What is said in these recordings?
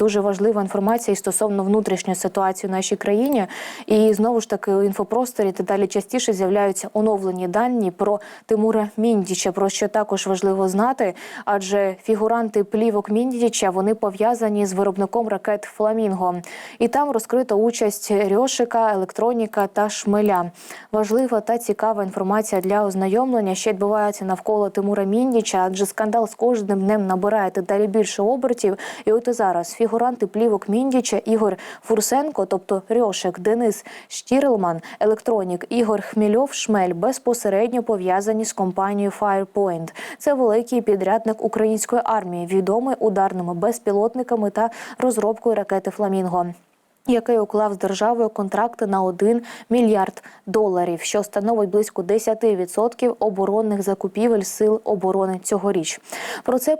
дуже важлива інформація і стосовно внутрішньої ситуації в нашій країні. І знову ж таки у інфопросторі дедалі частіше з'являються оновлені дані про Тимура Міндіча, про що також важливо знати, адже фігуранти плівок Міндіча вони пов'язані з виробником ракет Фламінго, і там розкрита участь Рьошика, електроніка та шмеля. Важлива та цікава інформація для ознайомлення, що відбувається навколо Тимура Міндіча, адже скандал з кожним днем набирає дедалі більше обертів. І от і зараз фігуранти плівок Міндіча Ігор Фурсенко, тобто Рьошик, Денис Штірлман, електронік Ігор Хмільов, Шмель безпосередньо пов'язані з компанією Firepoint. Це великий підрядник української армії, відомий ударними безпілотниками та розробкою ракети Фламінго який уклав з державою контракти на 1 мільярд доларів, що становить близько 10% оборонних закупівель сил оборони цьогоріч. Про це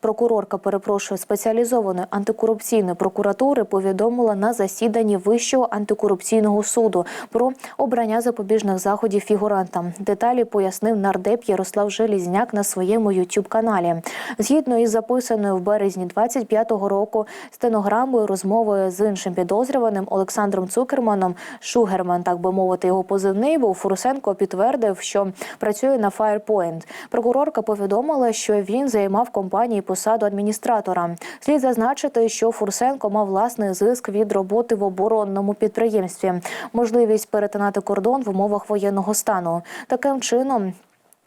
прокурорка перепрошую спеціалізованої антикорупційної прокуратури повідомила на засіданні Вищого антикорупційного суду про обрання запобіжних заходів фігурантам. Деталі пояснив нардеп Ярослав Желізняк на своєму youtube каналі. Згідно із записаною в березні 25-го року стенограмою розмовою з іншим підозрюваним Олександром Цукерманом Шугерман, так би мовити, його позивний був Фурсенко підтвердив, що працює на Firepoint. Прокурорка повідомила, що він займав компанії посаду адміністратора. Слід зазначити, що Фурсенко мав власний зиск від роботи в оборонному підприємстві, можливість перетинати кордон в умовах воєнного стану. Таким чином.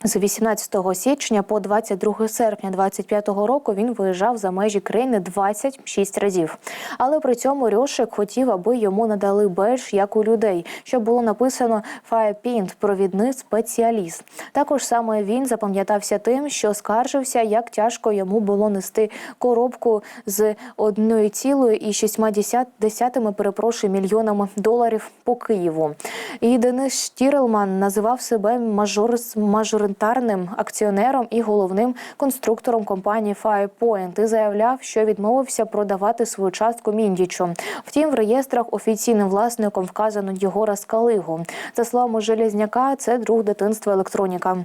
З 18 січня по 22 серпня 25 року він виїжджав за межі країни 26 разів. Але при цьому Рьошик хотів, аби йому надали бейдж, як у людей, що було написано «Firepaint» – провідний спеціаліст. Також саме він запам'ятався тим, що скаржився, як тяжко йому було нести коробку з 1,6 перепрошую мільйонами доларів по Києву. І Денис Штірелман називав себе мажор мажоритарним акціонером і головним конструктором компанії Firepoint і заявляв, що відмовився продавати свою частку Міндічу. Втім, в реєстрах офіційним власником вказано Єгора Скалигу. За словами Железняка, це друг дитинства електроніка.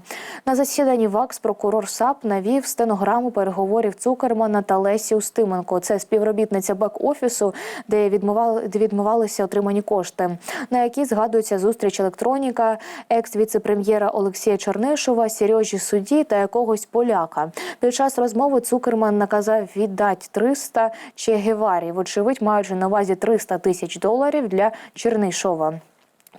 На засіданні ВАКС прокурор САП навів стенограму переговорів Цукермана та Лесі Устименко. Це співробітниця бек-офісу, де відмовалися отримані кошти, на які згадується зустріч електроніка, екс-віце-прем'єра Олексія Чернишова, Сережі Судді та якогось поляка. Під час розмови Цукерман наказав віддати 300 Че Геварі, вочевидь, маючи на увазі 300 тисяч доларів для Чернишова.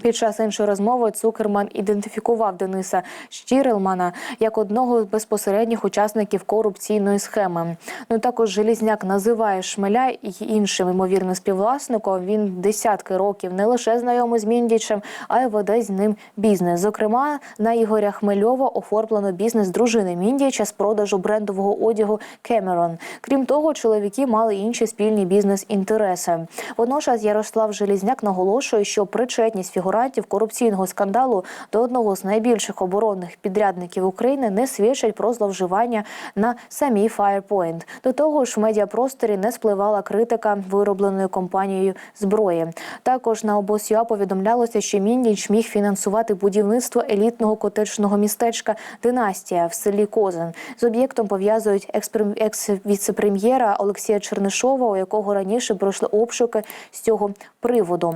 Під час іншої розмови Цукерман ідентифікував Дениса Щірелмана як одного з безпосередніх учасників корупційної схеми. Ну також Желізняк називає Шмеля і іншим ймовірним співвласником. Він десятки років не лише знайомий з Міндічем, а й веде з ним бізнес. Зокрема, на Ігоря Хмельова оформлено бізнес дружини Міндіча з продажу брендового одягу Кемерон. Крім того, чоловіки мали інші спільні бізнес-інтереси. Водночас Ярослав Желізняк наголошує, що причетність фігурантів корупційного скандалу до одного з найбільших оборонних підрядників України не свідчать про зловживання на самій Firepoint. До того ж, в медіапросторі не спливала критика виробленої компанією зброї. Також на обосюа повідомлялося, що Міндіч міг фінансувати будівництво елітного котечного містечка Династія в селі Козин. З об'єктом пов'язують екс-віце-прем'єра Олексія Чернишова, у якого раніше пройшли обшуки з цього приводу.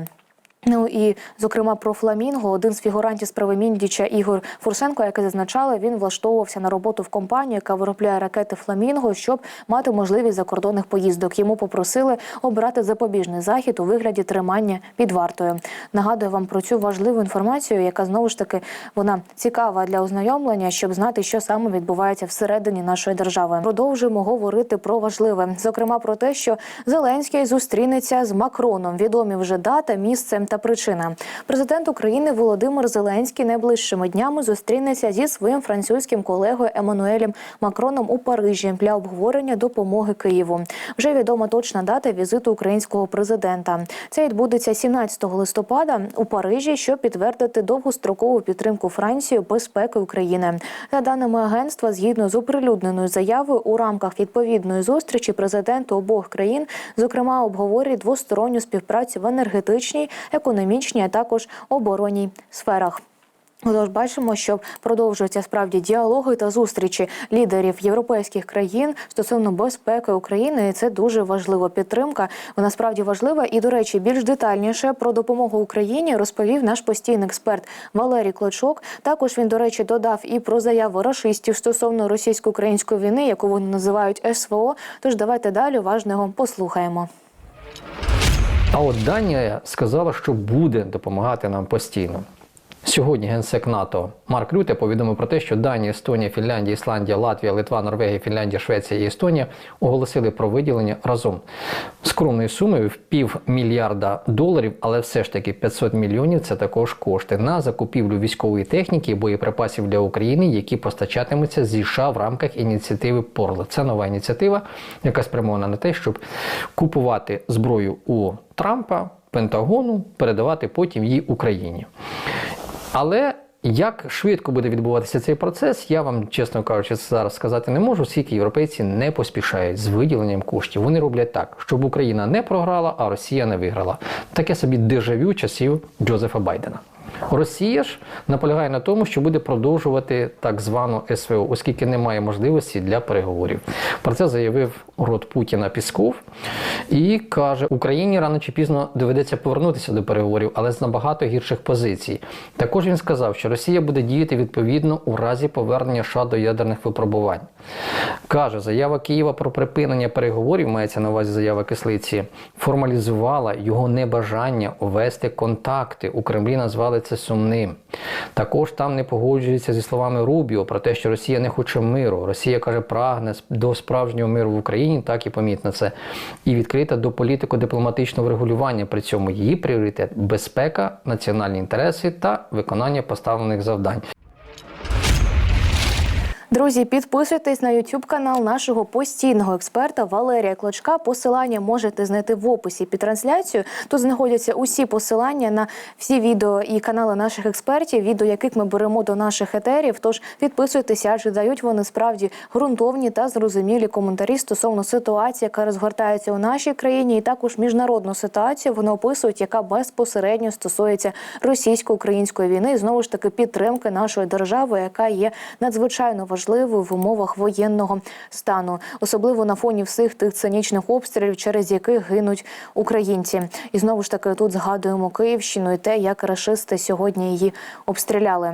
Ну і зокрема про фламінго, один з фігурантів справи Міндіча Ігор Фурсенко, який зазначали, він влаштовувався на роботу в компанію, яка виробляє ракети Фламінго, щоб мати можливість закордонних поїздок. Йому попросили обрати запобіжний захід у вигляді тримання під вартою. Нагадую вам про цю важливу інформацію, яка знову ж таки вона цікава для ознайомлення, щоб знати, що саме відбувається всередині нашої держави. Продовжуємо говорити про важливе, зокрема про те, що Зеленський зустрінеться з Макроном. Відомі вже дата, місце та причина. Президент України Володимир Зеленський найближчими днями зустрінеться зі своїм французьким колегою Еммануелем Макроном у Парижі для обговорення допомоги Києву. Вже відома точна дата візиту українського президента. Це відбудеться 17 листопада у Парижі, щоб підтвердити довгострокову підтримку Франції безпеки України. За даними агентства, згідно з оприлюдненою заявою у рамках відповідної зустрічі президенти обох країн, зокрема, обговорюють двосторонню співпрацю в енергетичній, економічній, а також оборонній сферах. Тож бачимо, що продовжуються справді діалоги та зустрічі лідерів європейських країн стосовно безпеки України. І це дуже важлива підтримка. Вона справді важлива. І до речі, більш детальніше про допомогу Україні розповів наш постійний експерт Валерій Клочок. Також він, до речі, додав і про заяву рашистів стосовно російсько-української війни, яку вони називають СВО. Тож давайте далі уважно його послухаємо. А от Данія сказала, що буде допомагати нам постійно. Сьогодні генсек НАТО Марк Рюте повідомив про те, що Данія, Естонія, Фінляндія, Ісландія, Латвія, Литва, Норвегія, Фінляндія, Швеція і Естонія оголосили про виділення разом скромною сумою в пів мільярда доларів, але все ж таки 500 мільйонів це також кошти на закупівлю військової техніки і боєприпасів для України, які постачатимуться зі США в рамках ініціативи Порла. Це нова ініціатива, яка спрямована на те, щоб купувати зброю у Трампа, Пентагону, передавати потім її Україні. Але як швидко буде відбуватися цей процес, я вам, чесно кажучи, зараз сказати не можу, оскільки європейці не поспішають з виділенням коштів. Вони роблять так, щоб Україна не програла, а Росія не виграла. Таке собі дежавю часів Джозефа Байдена. Росія ж наполягає на тому, що буде продовжувати так звану СВО, оскільки немає можливості для переговорів. Про це заявив рот Путіна Пісков і каже, Україні рано чи пізно доведеться повернутися до переговорів, але з набагато гірших позицій. Також він сказав, що Росія буде діяти відповідно у разі повернення США до ядерних випробувань. Каже, заява Києва про припинення переговорів, мається на увазі заява кислиці, формалізувала його небажання вести контакти. У Кремлі назвали це сумним. Також там не погоджуються зі словами Рубіо про те, що Росія не хоче миру. Росія каже, прагне до справжнього миру в Україні, так і помітно це, і відкрита до політико-дипломатичного врегулювання. При цьому її пріоритет безпека, національні інтереси та виконання поставлених завдань. Друзі, підписуйтесь на YouTube канал нашого постійного експерта Валерія Клочка. Посилання можете знайти в описі під трансляцією. Тут знаходяться усі посилання на всі відео і канали наших експертів, відео яких ми беремо до наших етерів. Тож підписуйтеся, адже дають вони справді ґрунтовні та зрозумілі коментарі стосовно ситуації, яка розгортається у нашій країні, і також міжнародну ситуацію. Вони описують, яка безпосередньо стосується російсько-української війни, і знову ж таки підтримки нашої держави, яка є надзвичайно важливою в умовах воєнного стану, особливо на фоні всіх тих цинічних обстрілів, через яких гинуть українці. І знову ж таки тут згадуємо Київщину і те, як рашисти сьогодні її обстріляли.